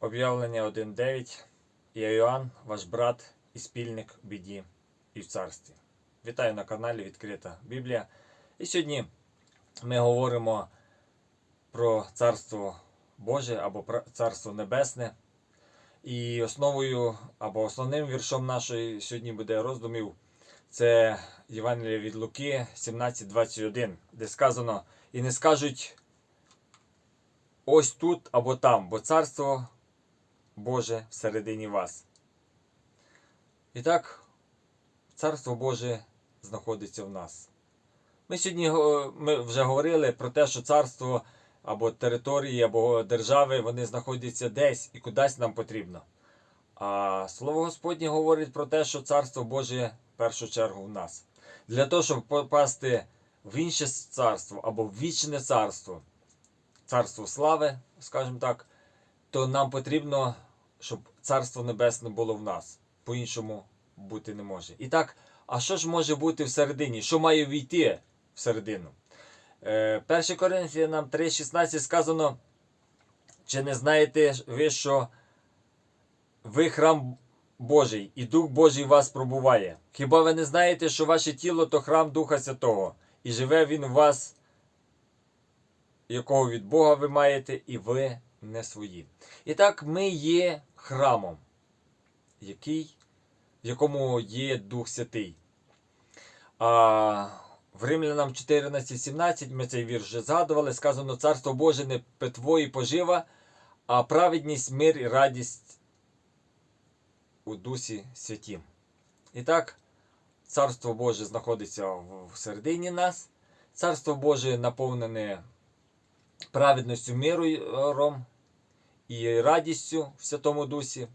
Об'явлення 1.9. Я Йоанн, ваш брат і спільник в біді і в царстві. Вітаю на каналі Відкрита Біблія. І сьогодні ми говоримо про Царство Боже або про Царство Небесне. І основою або основним віршом нашої сьогодні буде роздумів це Євангеліє від Луки 17.21, де сказано: І не скажуть ось тут або там, бо царство Боже всередині вас. І так, царство Боже знаходиться в нас. Ми сьогодні ми вже говорили про те, що царство або території, або держави вони знаходяться десь і кудись нам потрібно. А слово Господнє говорить про те, що царство Боже в першу чергу в нас. Для того, щоб попасти в інше царство або в вічне царство, царство слави, скажімо так, то нам потрібно, щоб царство небесне було в нас. По-іншому бути не може. І так, а що ж може бути всередині? Що має війти всередину? Е, 1 Коринфянам 3,16 сказано, чи не знаєте ви, що ви храм Божий, і Дух Божий вас пробуває. Хіба ви не знаєте, що ваше тіло то храм Духа Святого, і живе Він в вас, якого від Бога ви маєте, і ви не свої. І так, ми є храмом, який, в якому є Дух Святий. А в Римлянам 14.17 ми цей вірш вже згадували, сказано, Царство Боже не питво і пожива, а праведність, мир і радість у Дусі Святім. І так, Царство Боже знаходиться в- всередині нас. Царство Боже наповнене праведністю миром і радістю в Святому Дусі.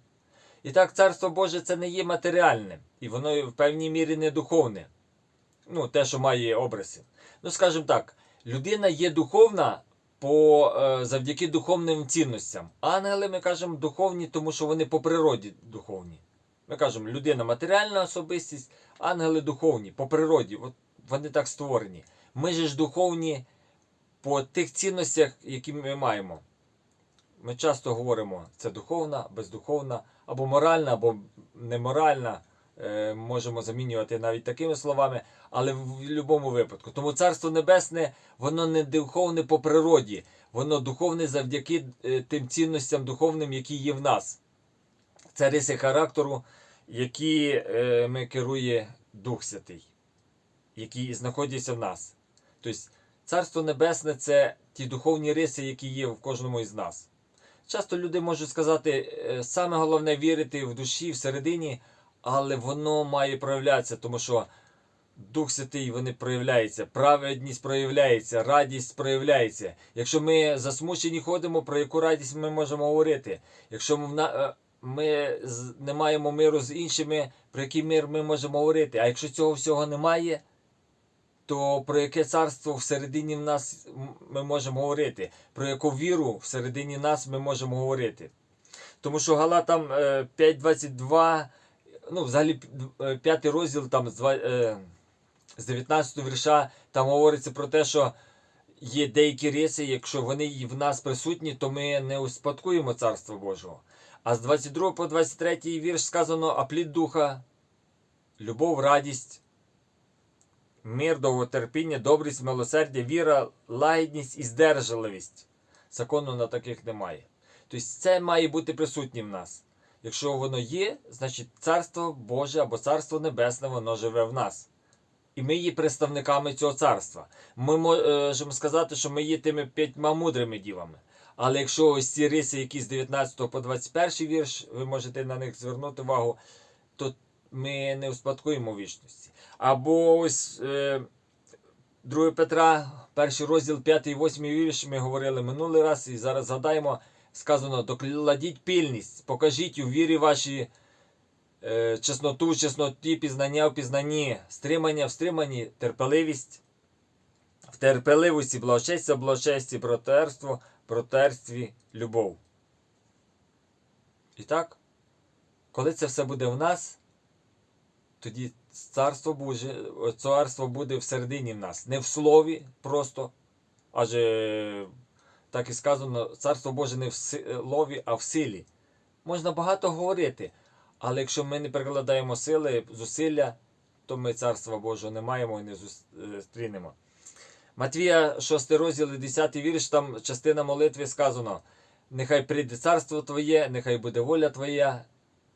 І так, Царство Боже це не є матеріальне, і воно в певній мірі не духовне. Ну, те, що має обриси. Ну, скажімо так, людина є духовна по, е, завдяки духовним цінностям. Ангели, ми кажемо, духовні, тому що вони по природі духовні. Ми кажемо, людина матеріальна особистість, ангели духовні, по природі. От вони так створені. Ми же ж духовні по тих цінностях, які ми маємо. Ми часто говоримо, це духовна, бездуховна, або моральна, або неморальна. Е, можемо замінювати навіть такими словами, але в будь-якому випадку. Тому Царство Небесне, воно не духовне по природі, воно духовне завдяки е, тим цінностям духовним, які є в нас. Це риси характеру, які е, ми керує Дух Святий, які знаходяться в нас. Тобто, Царство Небесне це ті духовні риси, які є в кожному із нас. Часто люди можуть сказати, е, саме головне вірити в душі, всередині, але воно має проявлятися, тому що Дух Святий вони проявляється, праведність проявляється, радість проявляється. Якщо ми засмучені ходимо, про яку радість ми можемо говорити? Якщо ми, е, не маємо миру з іншими, про який мир ми можемо говорити? А якщо цього всього немає, то про яке царство всередині в нас ми можемо говорити? Про яку віру всередині нас ми можемо говорити? Тому що Галатам е, 5.22, ну, взагалі е, п'ятий розділ там з два- е, з 19 вірша, там говориться про те, що є деякі риси, якщо вони в нас присутні, то ми не успадкуємо Царство Божого. А з 22 по 23 вірш сказано, а плід духа, любов, радість, мир, довготерпіння, добрість, милосердя, віра, лагідність і здержливість. Закону на таких немає. Тобто це має бути присутнє в нас. Якщо воно є, значить Царство Боже або Царство Небесне, воно живе в нас. І ми є представниками цього царства. Ми можемо сказати, що ми є тими п'ятьма мудрими дівами. Але якщо ось ці риси, які з 19 по 21 вірш, ви можете на них звернути увагу, то ми не успадкуємо вічності. Або ось е, 2 Петра, перший розділ, 5 і 8 вірш, ми говорили минулий раз, і зараз згадаємо, сказано: докладіть пильність, покажіть у вірі вашій е, чесноту в чесноті, пізнання в пізнанні, стримання в стриманні, терпеливість, в терпеливості, благочестя, в благочесті, братерство, братерстві, любов. І так, коли це все буде в нас, тоді царство Боже, царство буде всередині в нас. Не в слові просто, адже так і сказано, царство Боже не в слові, а в силі. Можна багато говорити, але якщо ми не прикладаємо сили, зусилля, то ми царства Божого не маємо і не зустрінемо. Матвія, 6 розділ, 10 вірш, там частина молитви сказано: Нехай прийде царство Твоє, нехай буде воля Твоя,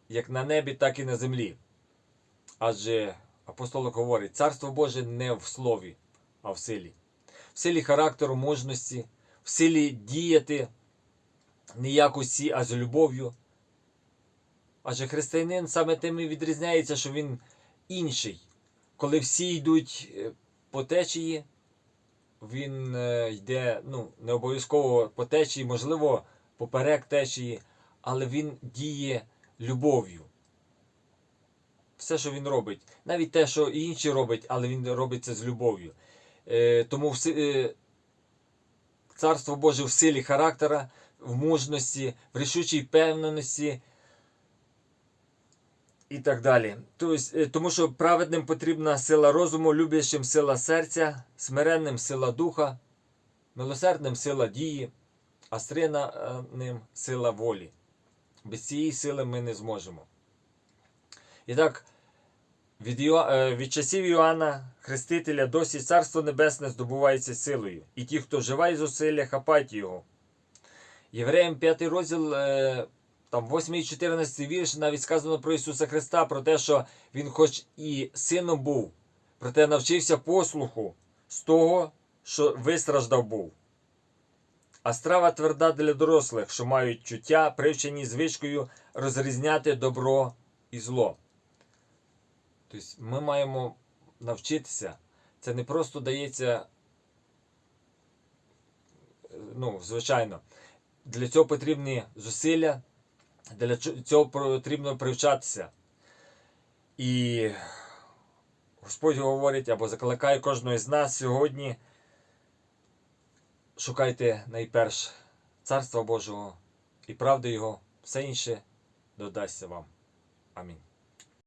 як на небі, так і на землі. Адже апостол говорить, царство Боже не в слові, а в силі. В силі характеру, мужності, в силі діяти не як усі, а з любов'ю. Адже християнин саме тим і відрізняється, що він інший. Коли всі йдуть е, по течії, він е, йде ну, не обов'язково по течії, можливо, поперек течії, але він діє любов'ю. Все, що він робить, навіть те, що інші роблять, але він робить це з любов'ю. Е, тому в, е, Царство Боже в силі характера, в мужності, в рішучій певненості і так далі. Тобто, е, тому що праведним потрібна сила розуму, люблячим сила серця, смиренним сила духа, милосердним сила дії, а стринаним сила волі. Без цієї сили ми не зможемо. І так, від, Іо... е, від часів Іоанна Хрестителя досі Царство Небесне здобувається силою, і ті, хто вживає зусилля, хапають його. Євреям 5 розділ, е, там 8 і 14 вірш, навіть сказано про Ісуса Христа, про те, що Він хоч і сином був, проте навчився послуху з того, що вистраждав був. А страва тверда для дорослих, що мають чуття, привчені звичкою розрізняти добро і зло. Тобто ми маємо навчитися. Це не просто дається, ну, звичайно, для цього потрібні зусилля, для цього потрібно привчатися. І Господь говорить або закликає кожного з нас сьогодні. Шукайте найперш Царства Божого і правди Його, все інше додасться вам. Амінь.